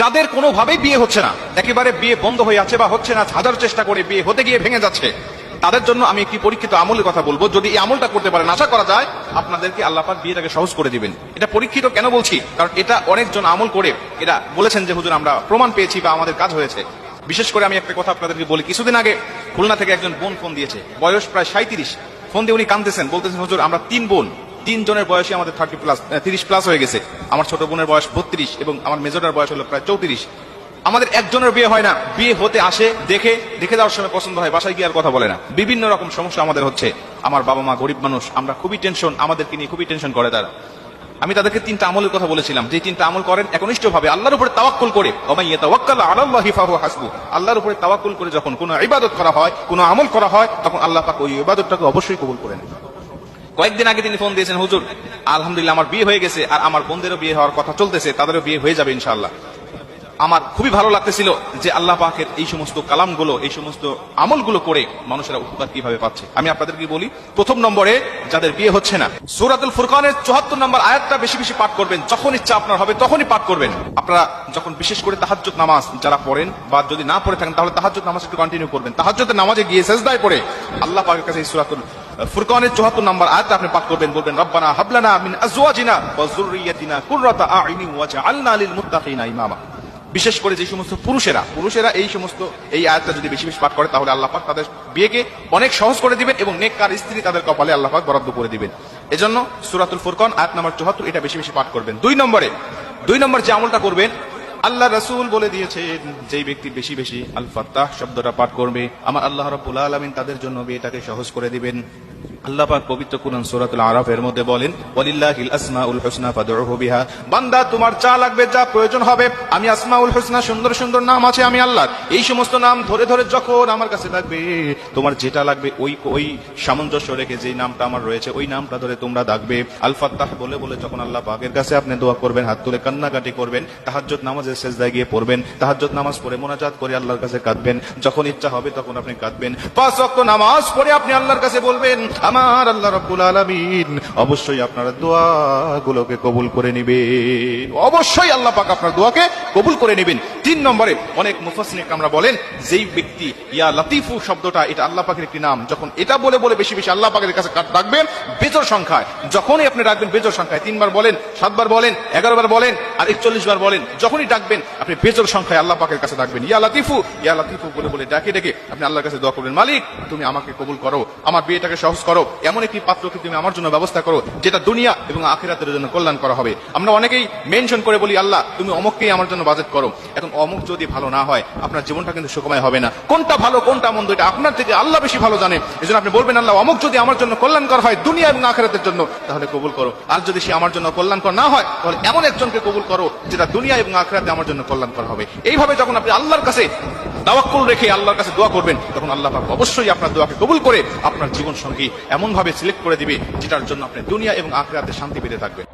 যাদের কোনোভাবেই বিয়ে হচ্ছে না, একেবারে বিয়ে বন্ধ হয়ে আছে বা হচ্ছে না, হাজার চেষ্টা করে বিয়ে হতে গিয়ে ভেঙে যাচ্ছে, তাদের জন্য আমি একটি পরীক্ষিত আমলের কথা বলব। যদি এই আমলটা করতে পারেন, আশা করা যায় আপনাদেরকে আল্লাহ পাক বিয়েটাকে সহজ করে দিবেন। এটা পরীক্ষিত কেন বলছি? কারণ এটা অনেকজন আমল করে, এরা বলেছেন যে, হুজুর, আমরা প্রমাণ পেয়েছি বা আমাদের কাজ হয়েছে। বিশেষ করে আমি একটা কথা আপনাদেরকে বলি, কিছুদিন আগে খুলনা থেকে একজন বোন ফোন দিয়েছে, বয়স প্রায় সাঁত্রিশ ফোন দিয়ে উনি কাঁদতেছেন, বলতেছেন, হুজুর, আমরা তিন বোন। তিন জনের বয়সে আমাদের থার্টি প্লাস তিরিশ প্লাস হয়ে গেছে। আমার ছোট বোনের বয়স বত্রিশ এবং আমার মেজরটার বয়স হলো প্রায় চৌত্রিশ। আমাদের একজনের বিয়ে হয় না। বিয়ে হতে আসে, দেখে দেখে যাওয়ার সময় পছন্দ হয়, বাসায় গিয়ে আর কথা বলে না। বিভিন্ন রকম সমস্যা আমাদের হচ্ছে। আমার বাবা মা গরিব মানুষ, আমরা খুবই টেনশন আমাদেরকে নিয়ে খুবই টেনশন করে তারা। আমি তাদেরকে তিনটা আমলের কথা বলেছিলাম। যে তিনটা আমল করেন একনিষ্ঠ ভাবে আল্লাহর উপরে তাওয়াক্কুল করে। হাসবু আল্লাহর উপরে তাওয়াক্কুল করে যখন কোনো ইবাদত করা হয়, কোনো আমল করা হয়, তখন আল্লাহ পাক ওই ইবাদতটাকে অবশ্যই কবুল করে নেন। কয়েকদিন আগে তিনি ফোন দিয়েছেন, হুজুর, আলহামদুলিল্লাহ আমার বিয়ে হয়ে গেছে আর আমার বোনদেরও বিয়ে হওয়ার কথা চলতেছে, তাদেরও বিয়ে হয়ে যাবে ইনশাল্লাহ আমার খুবই ভালো লাগতেছিল যে আল্লাহ পাকের এই সমস্ত কালামগুলো, এই সমস্ত আমলগুলো করে মানুষেরা উপকার কীভাবে পাচ্ছে। আমি আপনাদেরকে বলি, প্রথম নম্বরে যাদের বিয়ে হচ্ছে না, সুরাতুল ফুরকানের চুয়াত্তর নম্বর আয়াতটা বেশি বেশি পাঠ করবেন, যখন ইচ্ছা আপনার হবে তখনই পাঠ করবেন। আপনারা যখন বিশেষ করে তাহাজ্জুদ নামাজ যারা পড়েন বা যদি না পড়ে থাকেন, তাহলে তাহাজ্জুদ নামাজ একটু কন্টিনিউ করবেন। তাহাজ্জুদের নামাজে গিয়ে সেজদায় পড়ে আল্লাহ পাকের কাছে এই সুরাতুল ফুরকানের চুয়াত্তর নম্বর আয়াতটা আপনি পাঠ করবেন, বলবেন, রব্বানা হাবলানা মিন আজওয়াজিনা ওয়া যুররিয়াতিনা কুররাতা আইনি ওয়াজআলনা লিল মুত্তাকিনা ইমামা। বিশেষ করে যে সমস্ত পুরুষেরা পুরুষেরা এই সমস্ত, এই আয়াতটা যদি বেশি বেশি পাঠ করে, তাহলে আল্লাহ পাক তাদের বিয়েকে অনেক সহজ করে দিবেন এবং নেককার স্ত্রী তাদের কপালে আল্লাহ পাক বরাদ্দ করে দিবেন। এজন্য সুরাতুল ফুরকান আয়াত নাম্বার চুহাত্তর এটা বেশি বেশি পাঠ করবেন। দুই নম্বরে, দুই নম্বর যে আমলটা করবেন আল্লাহ রাসুল বলে দিয়েছেন, যেই ব্যক্তি বেশি বেশি আল ফাত্তাহ শব্দটা পাঠ করবে, আমার আল্লাহ রাব্বুল আলামিন তাদের জন্য বিয়েটাকে সহজ করে দিবেন। আল্লাহ পাক পবিত্র কুরআন সূরাতুল আরাফের মধ্যে বলেন, ওয়ালিল্লাহিল আসমাউল হুসনা ফাদউহু বিহা। বান্দা, তোমার যা লাগবে, যা প্রয়োজন হবে। আমি আসমাউল হুসনা, সুন্দর সুন্দর নাম আছে আমি আল্লাহর। এই সমস্ত নাম ধরে ধরে যখন আমার কাছে তোমার যেটা লাগবে, ওই ওই সামঞ্জস্য রেখে যেই নামটা আমার রয়েছে, ওই নামটা ধরে তোমরা ডাকবে। আল ফাত্তাহ বলে বলে যখন আল্লাহ পাকের কাছে আপনি দোয়া করবেন, হাত তুলে কান্নাকাটি করবেন, তাহাজ্জুদ নামাজের সেজদায় গিয়ে পড়বেন, তাহাজ্জুদ নামাজ পড়ে মোনাজাত করে আল্লাহর কাছে কাঁদবেন। যখন ইচ্ছা হবে তখন আপনি কাঁদবেন। পাঁচ ওয়াক্ত নামাজ পড়ে আপনি আল্লাহর কাছে বলবেন আমার আল্লাহ রাব্বুল আলামিন, অবশ্যই আপনার দোয়াগুলোকে কবুল করে নেবেন। অবশ্যই আল্লাহ পাক আপনার দোয়াকে কবুল করে নেবেন। তিন নম্বরে অনেক মুফাসসিরিন আমরা বলেন, যেই ব্যক্তি, ইয়া লাতিফু শব্দটা, এটা আল্লাহ পাকের একটি নাম। যখন এটা বলে বলে বেশি বেশি আল্লাহ পাকের কাছে কাট- ডাকবেন বেজর সংখ্যায়। যখনই আপনি ডাকবেন বেজর সংখ্যায়, তিনবার বলেন, সাতবার বলেন এগারো বার বলেন, আর একচল্লিশ বার বলেন, যখনই ডাকবেন, আপনি বেজর সংখ্যায় আল্লাহ পাকের কাছে ডাকবেন, ইয়া লাতিফু ইয়া লাতিফু বলে বলে ডাকে ডেকে আপনি আল্লাহর কাছে দোয়া করবেন, মালিক, তুমি আমাকে কবুল করো, আমার বিয়েটাকে সহজ করো এমন একটি পাত্রকে তুমি আমার জন্য ব্যবস্থা করো, যেটা দুনিয়া এবং আখিরাতের জন্য কল্যাণ করা হবে। আমরা অনেকেই মেনশন করে বলি, আল্লাহ, তুমি অমুককেই আমার জন্য বাজেট করো। এখন অমুক যদি ভালো না হয়, আপনার জীবনটা কিন্তু সুখময় হবে না। কোনটা ভালো, কোনটা মন্দ, এটা আপনার থেকে আল্লাহ বেশি ভালো জানে। এই আপনি বলবেন, আল্লাহ, অমুক যদি আমার জন্য কল্যাণকর হয় দুনিয়া এবং আখেরাতের জন্য, তাহলে কবুল করো। আর যদি সে আমার জন্য কল্যাণকর না হয়, তাহলে এমন একজনকে কবুল করো, যেটা দুনিয়া এবং আখেরাতে আমার জন্য কল্যাণকর হবে। এইভাবে যখন আপনি আল্লাহর কাছে তাওয়াক্কুল রেখে আল্লাহর কাছে দোয়া করবেন, তখন আল্লাহ পাক অবশ্যই আপনার দোয়াকে কবুল করে আপনার জীবন সঙ্গী এমনভাবে সিলেক্ট করে দিবে, যেটার জন্য আপনি দুনিয়া এবং আখরাতে শান্তি পেতে থাকবেন।